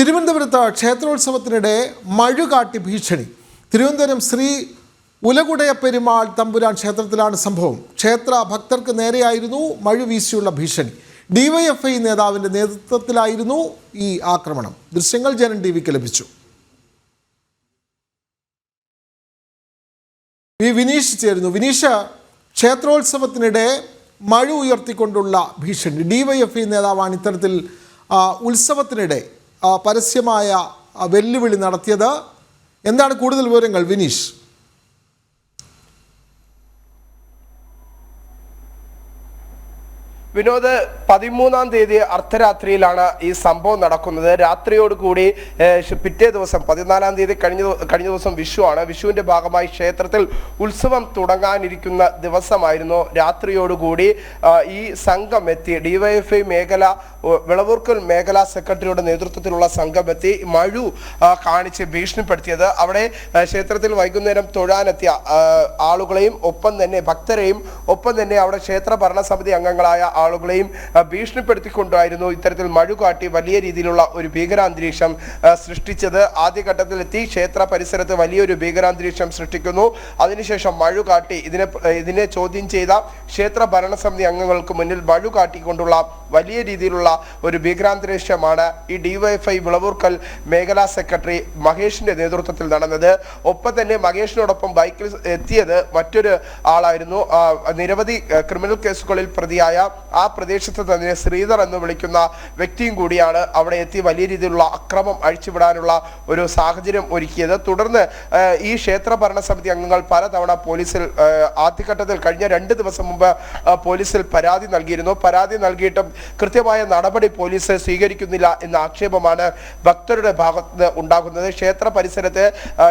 തിരുവനന്തപുരത്ത് ക്ഷേത്രോത്സവത്തിനിടെ മഴുകാട്ടി ഭീഷണി. തിരുവനന്തപുരം ശ്രീ ഉലകുടയ പെരുമാൾ തമ്പുരാൻ ക്ഷേത്രത്തിലാണ് സംഭവം. ക്ഷേത്ര ഭക്തർക്ക് നേരെയായിരുന്നു മഴ വീശിയുള്ള ഭീഷണി. ഡിവൈഎഫ്ഐ നേതാവിന്റെ നേതൃത്വത്തിലായിരുന്നു ഈ ആക്രമണം. ദൃശ്യങ്ങൾ ജനൻ ടി വിക്ക് ലഭിച്ചു. വി വിനീഷ് ചേരുന്നു. വിനീഷ് ക്ഷേത്രോത്സവത്തിനിടെ മഴ ഉയർത്തിക്കൊണ്ടുള്ള ഭീഷണി. ഡിവൈഎഫ്ഐ നേതാവാണ് ഇത്തരത്തിൽ ഉത്സവത്തിനിടെ പരസ്യമായ വെല്ലുവിളി നടത്തിയത്. എന്താണ് കൂടുതൽ വിവരങ്ങൾ വിനീഷ്? വിനോദ് പതിമൂന്നാം തീയതി അർദ്ധരാത്രിയിലാണ് ഈ സംഭവം നടക്കുന്നത്. രാത്രിയോട് കൂടി പിറ്റേ ദിവസം പതിനാലാം തീയതി കഴിഞ്ഞ കഴിഞ്ഞ ദിവസം വിഷുവാണ് ആണ്. വിഷുവിന്റെ ഭാഗമായി ക്ഷേത്രത്തിൽ ഉത്സവം തുടങ്ങാനിരിക്കുന്ന ദിവസമായിരുന്നു. രാത്രിയോടുകൂടി ഈ സംഘം എത്തി. ഡിവൈഎഫ്ഐ മേഖല വിളവൂർക്കൽ മേഖലാ സെക്രട്ടറിയുടെ നേതൃത്വത്തിലുള്ള സംഘം എത്തി. മഴു കാണിച്ച് ഭീഷണിപ്പെടുത്തിയത്. അവിടെ ക്ഷേത്രത്തിൽ വൈകുന്നേരം തൊഴാനെത്തിയ ആളുകളെയും ഒപ്പം തന്നെ ഭക്തരെയും ഒപ്പം തന്നെ അവിടെ ക്ഷേത്ര ഭരണസമിതി അംഗങ്ങളായ ആളുകളെയും ഭീഷണിപ്പെടുത്തിക്കൊണ്ടായിരുന്നു ഇത്തരത്തിൽ മഴുകാട്ടി വലിയ രീതിയിലുള്ള ഒരു ഭീകരാന്തരീക്ഷം സൃഷ്ടിച്ചത്. ആദ്യഘട്ടത്തിൽ എത്തി ക്ഷേത്ര പരിസരത്ത് വലിയൊരു ഭീകരാന്തരീക്ഷം സൃഷ്ടിക്കുന്നു. അതിനുശേഷം മഴുകാട്ടി ഇതിനെ ഇതിനെ ചോദ്യം ചെയ്ത ക്ഷേത്ര ഭരണസമിതി അംഗങ്ങൾക്ക് മുന്നിൽ മഴ കാട്ടിക്കൊണ്ടുള്ള വലിയ രീതിയിലുള്ള ഒരു ഭീകരാന്തരീക്ഷമാണ് ഈ ഡിവൈഎഫ്ഐ വിളവൂർക്കൽ മേഖലാ സെക്രട്ടറി മഹേഷിന്റെ നേതൃത്വത്തിൽ നടന്നത്. ഒപ്പം തന്നെ മഹേഷിനോടൊപ്പം ബൈക്കിൽ എത്തിയത് മറ്റൊരു ആളായിരുന്നു. നിരവധി ക്രിമിനൽ കേസുകളിൽ പ്രതിയായ ആ പ്രദേശത്ത് തന്നെ ശ്രീധർ എന്ന് വിളിക്കുന്ന വ്യക്തിയും കൂടിയാണ് അവിടെ എത്തി വലിയ രീതിയിലുള്ള അക്രമം അഴിച്ചുവിടാനുള്ള ഒരു സാഹചര്യം ഒരുക്കിയത്. തുടർന്ന് ഈ ക്ഷേത്ര ഭരണസമിതി അംഗങ്ങൾ പലതവണ പോലീസിൽ ആദ്യഘട്ടത്തിൽ കഴിഞ്ഞ രണ്ട് ദിവസം മുമ്പ് പോലീസിൽ പരാതി നൽകിയിരുന്നു. പരാതി നൽകിയിട്ടും കൃത്യമായ നടപടി പോലീസ് സ്വീകരിക്കുന്നില്ല എന്ന ആക്ഷേപമാണ് ഭക്തരുടെ ഭാഗത്ത് ഉണ്ടാകുന്നത്. ക്ഷേത്ര പരിസരത്ത്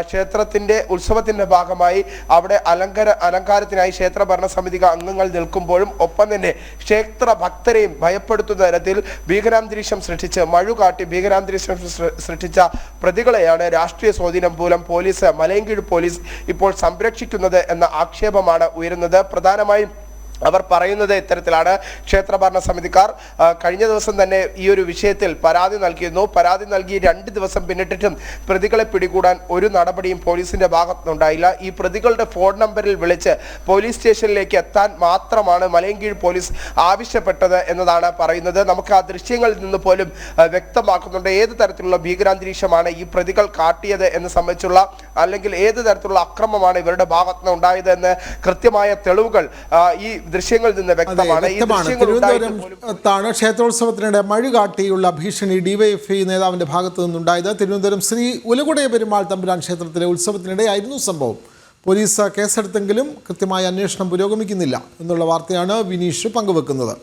ക്ഷേത്രത്തിന്റെ ഉത്സവത്തിന്റെ ഭാഗമായി അവിടെ അലങ്കാര അലങ്കാരത്തിനായി ക്ഷേത്ര ഭരണസമിതി അംഗങ്ങൾ നിൽക്കുമ്പോഴും ഒപ്പം തന്നെ ക്ഷേത്ര ഭക്തരെയും ഭയപ്പെടുത്തുന്ന തരത്തിൽ ഭീകരാന്തരീക്ഷം സൃഷ്ടിച്ച് മഴു കാട്ടി ഭീകരാന്തരീക്ഷം സൃഷ്ടിച്ച പ്രതികളെയാണ് രാഷ്ട്രീയ സ്വാധീനം മൂലം പോലീസ് മലയൻകീഴ് പോലീസ് ഇപ്പോൾ സംരക്ഷിക്കുന്നത് എന്ന ആക്ഷേപമാണ് ഉയരുന്നത്. പ്രധാനമായും അവർ പറയുന്നത് ഇത്തരത്തിലാണ്. ക്ഷേത്ര ഭരണ സമിതിക്കാർ കഴിഞ്ഞ ദിവസം തന്നെ ഈ ഒരു വിഷയത്തിൽ പരാതി നൽകിയിരുന്നു. പരാതി നൽകി രണ്ട് ദിവസം പിന്നിട്ടിട്ടും പ്രതികളെ പിടികൂടാൻ ഒരു നടപടിയും പോലീസിന്റെ ഭാഗത്തുനിന്നുണ്ടായില്ല. ഈ പ്രതികളുടെ ഫോൺ നമ്പറിൽ വിളിച്ച് പോലീസ് സ്റ്റേഷനിലേക്ക് എത്താൻ മാത്രമാണ് മലയങ്കീഴ് പോലീസ് ആവശ്യപ്പെട്ടത് എന്നതാണ് പറയുന്നത്. നമുക്ക് ആ ദൃശ്യങ്ങളിൽ നിന്ന് പോലും വ്യക്തമാക്കുന്നുണ്ട് ഏത് തരത്തിലുള്ള ഭീകരാന്തരീക്ഷമാണ് ഈ പ്രതികൾ കാട്ടിയത് എന്ന് സംബന്ധിച്ചുള്ള അല്ലെങ്കിൽ ഏത് തരത്തിലുള്ള അക്രമമാണ് ഇവരുടെ ഭാഗത്തുനിന്ന് ഉണ്ടായത് എന്ന് കൃത്യമായ തെളിവുകൾ ഈ ദൃശ്യങ്ങളിൽ നിന്ന് വ്യക്തമാണ്. ഈ തിരുവനന്തപുരത്താണ് ക്ഷേത്രോത്സവത്തിനിടെ മഴ കാട്ടിയുള്ള ഭീഷണി ഡിവൈഎഫ്ഐ നേതാവിന്റെ ഭാഗത്തു നിന്നുണ്ടായത്. തിരുവനന്തപുരം ശ്രീ ഉലകുടയ പെരുമാൾ തമ്പുരാൻ ക്ഷേത്രത്തിലെ ഉത്സവത്തിനിടെയായിരുന്നു സംഭവം. പോലീസ് കേസെടുത്തെങ്കിലും കൃത്യമായ അന്വേഷണം പുരോഗമിക്കുന്നില്ല. എന്നുള്ള വാർത്തയാണ് വിനീഷ് പങ്കുവെക്കുന്നത്.